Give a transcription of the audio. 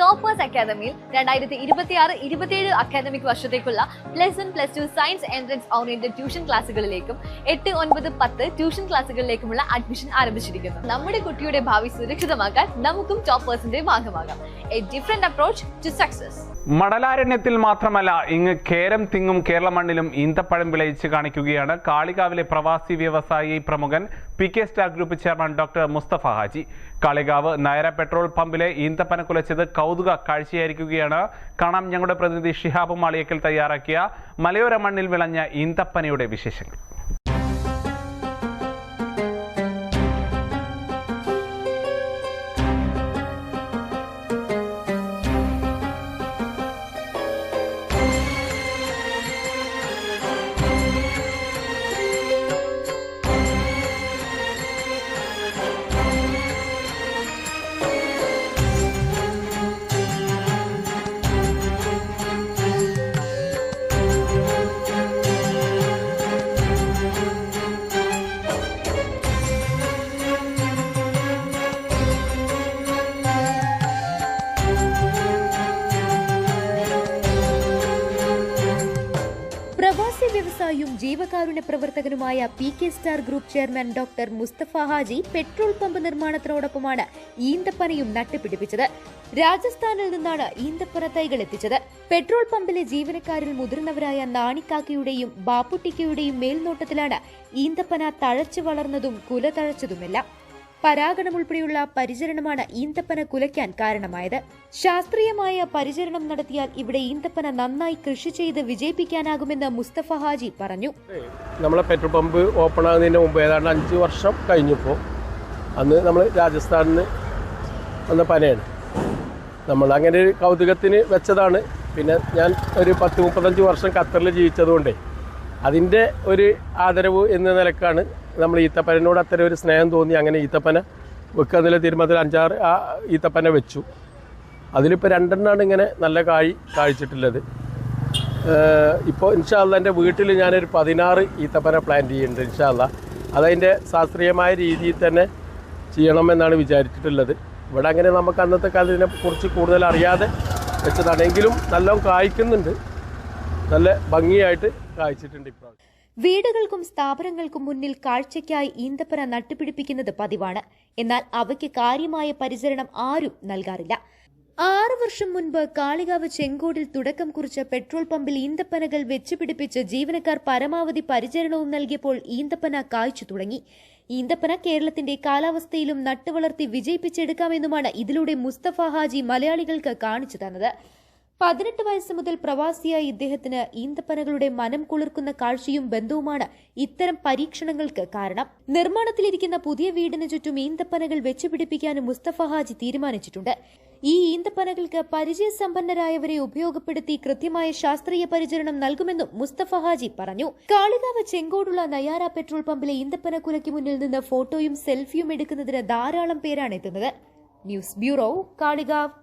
Toppers അക്കാദമിയിൽ രണ്ടായിരത്തി ഇരുപത്തിയാറ് ഇരുപത്തിയേഴ് അക്കാദമിക് വർഷത്തേക്കുള്ള plus one plus two science entrance oriented tuition ക്ലാസ്സുകളിലേക്കും എട്ട് ഒൻപത് പത്ത് ട്യൂഷൻ ക്ലാസ്സുകളിലേക്കുമുള്ള അഡ്മിഷൻ ആരംഭിച്ചിരിക്കുന്നു. നമ്മുടെ കുട്ടിയുടെ ഭാവി സുരക്ഷിതമാക്കാൻ നമുക്കും ടോപ്പേഴ്സിന്റെ ഭാഗമാകാം. A different approach to success മടലാരണ്യത്തിൽ മാത്രമല്ല ഇങ്ങ് കേരം തിങ്ങും കേരള മണ്ണിലും ഈന്തപ്പഴം വിളയിച്ച് കാണിക്കുകയാണ് കാളികാവിലെ പ്രവാസി വ്യവസായി പ്രമുഖൻ P K star group chairman doctor Mustafa Haji. Kalikavu Nayara petrol പമ്പിലെ ഈന്തപ്പന കുലച്ചത് കൗതുക കാഴ്ചയായിരിക്കുകയാണ്. കാണാം ഞങ്ങളുടെ പ്രതിനിധി ഷിഹാബ് മാളിയക്കൽ തയ്യാറാക്കിയ മലയോര മണ്ണിൽ വിളഞ്ഞ ഈന്തപ്പനയുടെ വിശേഷങ്ങൾ. പ്രവാസി വ്യവസായിയും ജീവകാരുണ്യ പ്രവർത്തകനുമായ P K star group chairman doctor Mustafa Haji petrol pump നിർമ്മാണത്തിനോടൊപ്പമാണ് ഈന്തപ്പനയും നട്ടുപിടിപ്പിച്ചത്. രാജസ്ഥാനിൽ നിന്നാണ് ഈന്തപ്പന തൈകൾ എത്തിച്ചത്. പെട്രോൾ പമ്പിലെ ജീവനക്കാരിൽ മുതിർന്നവരായ നാണിക്കാക്കയുടെയും ബാപ്പുട്ടിക്കയുടെയും മേൽനോട്ടത്തിലാണ് ഈന്തപ്പന തഴച്ചു വളർന്നതും കുല തഴച്ചതുമെല്ലാം പരാഗണം ഉൾപ്പെടെയുള്ള പരിചരണമാണ് ഈന്തപ്പന കുലയ്ക്കാൻ കാരണമായത്. ശാസ്ത്രീയമായ പരിചരണം നടത്തിയാൽ ഇവിടെ ഈന്തപ്പന നന്നായി കൃഷി ചെയ്ത് വിജയിപ്പിക്കാനാകുമെന്ന് മുസ്തഫ ഹാജി പറഞ്ഞു. നമ്മളെ പെട്രോൾ പമ്പ് ഓപ്പൺ ആകുന്നതിന് മുമ്പ് ഏതാണ്ട് അഞ്ച് വർഷം കഴിഞ്ഞപ്പോൾ അന്ന് നമ്മൾ രാജസ്ഥാനിൽ നിന്ന് വന്ന പനയാണ്. നമ്മൾ അങ്ങനെ ഒരു കൗതുകത്തിന് വെച്ചതാണ്. പിന്നെ ഞാൻ ഒരു പത്ത് മുപ്പത്തഞ്ച് വർഷം ഖത്തറിൽ ജീവിച്ചതുകൊണ്ടേ അതിന്റെ ഒരു ആദരവ് എന്ന നിലക്കാണ് നമ്മൾ ഈത്തപ്പനോട് അത്തരം ഒരു സ്നേഹം തോന്നി. അങ്ങനെ ഈത്തപ്പന വെക്കുക എന്നുള്ള തീരുമാനത്തിൽ അഞ്ചാറ് ആ ഈത്തപ്പന വെച്ചു. അതിലിപ്പോൾ രണ്ടെണ്ണമാണ് ഇങ്ങനെ നല്ല കായ് കായ്ച്ചിട്ടുള്ളത് ഇപ്പോൾ ഇൻഷാല്ല എന്റെ വീട്ടിൽ ഞാനൊരു പതിനാറ് ഈത്തപ്പന പ്ലാൻ ചെയ്യുന്നുണ്ട് ഇൻഷാല്ല അതതിന്റെ ശാസ്ത്രീയമായ രീതിയിൽ തന്നെ ചെയ്യണമെന്നാണ് വിചാരിച്ചിട്ടുള്ളത്. ഇവിടെ അങ്ങനെ നമുക്ക് അന്നത്തെ കാലത്തിനെ കുറിച്ച് കൂടുതൽ അറിയാതെ വെച്ചതാണെങ്കിലും നല്ലോണം കായ്ക്കുന്നുണ്ട്. നല്ല ഭംഗിയായിട്ട് കായ്ച്ചിട്ടുണ്ട് ഇപ്രാവശ്യം. വീടുകൾക്കും സ്ഥാപനങ്ങൾക്കും മുന്നിൽ കാഴ്ചയ്ക്കായി ഈന്തപ്പന നട്ടുപിടിപ്പിക്കുന്നത് പതിവാണ്. എന്നാൽ അവയ്ക്ക് കാര്യമായ പരിചരണം ആരും നൽകാറില്ല. ആറ് വർഷം മുൻപ് കാളികാവ് ചെങ്കോടിൽ തുടക്കം കുറിച്ച പെട്രോൾ പമ്പിൽ ഈന്തപ്പനകൾ വെച്ചുപിടിപ്പിച്ച് ജീവനക്കാർ പരമാവധി പരിചരണവും നൽകിയപ്പോൾ ഈന്തപ്പന കായ്ച്ചു തുടങ്ങി. ഈന്തപ്പന കേരളത്തിന്റെ കാലാവസ്ഥയിലും നട്ടുവളർത്തി വിജയിപ്പിച്ചെടുക്കാമെന്നുമാണ് ഇതിലൂടെ മുസ്തഫ ഹാജി മലയാളികൾക്ക് കാണിച്ചു തന്നത്. പതിനെട്ട് വയസ്സ് മുതൽ പ്രവാസിയായ ഇദ്ദേഹത്തിന് ഈന്തപ്പനകളുടെ മനം കുളിർക്കുന്ന കാഴ്ചയും ബന്ധവുമാണ് ഇത്തരം പരീക്ഷണങ്ങൾക്ക് കാരണം. നിർമ്മാണത്തിലിരിക്കുന്ന പുതിയ വീടിന് ചുറ്റും ഈന്തപ്പനകൾ വെച്ചുപിടിപ്പിക്കാനും മുസ്തഫ ഹാജി തീരുമാനിച്ചിട്ടുണ്ട്. ഈ ഈന്തപ്പനകൾക്ക് പരിചയസമ്പന്നരായവരെ ഉപയോഗപ്പെടുത്തി കൃത്യമായ ശാസ്ത്രീയ പരിചരണം നൽകുമെന്നും മുസ്തഫ ഹാജി പറഞ്ഞു. കാളികാവ് ചെങ്കോടുള്ള നയാര പെട്രോൾ പമ്പിലെ ഈന്തപ്പന കുലയ്ക്ക് മുന്നിൽ നിന്ന് ഫോട്ടോയും സെൽഫിയും എടുക്കുന്നതിന് ധാരാളം പേരാണ് എത്തുന്നത്. News bureau Kalikavu.